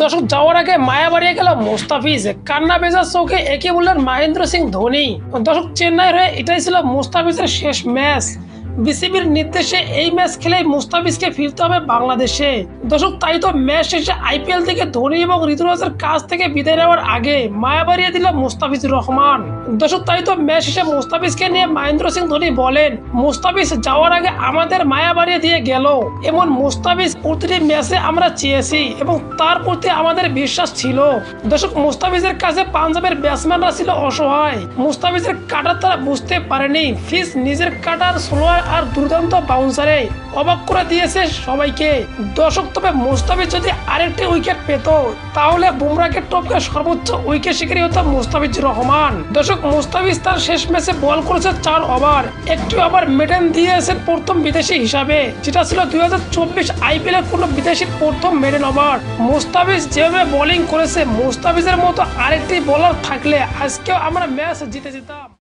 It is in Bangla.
দর্শক যাওয়ার আগে মায়া বাড়িয়ে গেল মোস্তাফিজ। কান্না বেজার চোখে একে বললেন মহেন্দ্র সিং ধোনি। দশক চেন্নাইয়ের হয়ে এটাই ছিল মুস্তাফিজের শেষ ম্যাচ বিসিবির নির্দেশে এই ম্যাচ খেলেই মুস্তাফিজকে ফিরতে হবে বাংলাদেশে। দর্শক, তাই তো ম্যাচ শেষে আইপিএল থেকে ধোনি এবং ঋতুরাজের কাছ থেকে বিদায় নেওয়ার আগে মায়া বাড়িয়ে দিল মুস্তাফিজুর রহমান। দর্শক, তাই তো ম্যাচ শেষে মুস্তাফিজকে নিয়ে মহেন্দ্র সিং ধোনি বলেন, মুস্তাফিজ যাওয়ার আগে আমাদের মায়া বাড়িয়ে দিয়ে গেল। এমন মুস্তাফিজ প্রতিটি ম্যাচে আমরা চেয়েছি এবং তার প্রতি আমাদের বিশ্বাস ছিল। দর্শক, মুস্তাফিজের কাছে পাঞ্জাবের ব্যাটসম্যানরা ছিল অসহায়। মুস্তাফিজের কাটার তারা বুঝতে পারেনি। ফিজ নিজের কাটার স্লোয়ার আর দুর্দান্ত বাউন্সারে অবাক করে দিয়েছে সবাইকে। দর্শক তবে মুস্তাফিজ যদি আরেকটি উইকেট পেত, তাহলে বুমরাকে টপকে সর্বোচ্চ উইকেট শিকারী হতো মুস্তাফিজুর রহমান। দর্শক, মুস্তাফিজ তার শেষ ম্যাচে বল করেছে চার ওভার একটি ওভার মেডেন দিয়েছেন প্রথম বিদেশি হিসাবে, যেটা ছিল দুই হাজার চব্বিশ আইপিএল এর কোনো বিদেশির প্রথম মেডেন ওভার মুস্তাফিজ যেভাবে বোলিং করেছে, মুস্তাফিজের মতো আরেকটি বলার থাকলে আজকেও আমরা ম্যাচ জিতে যেতাম।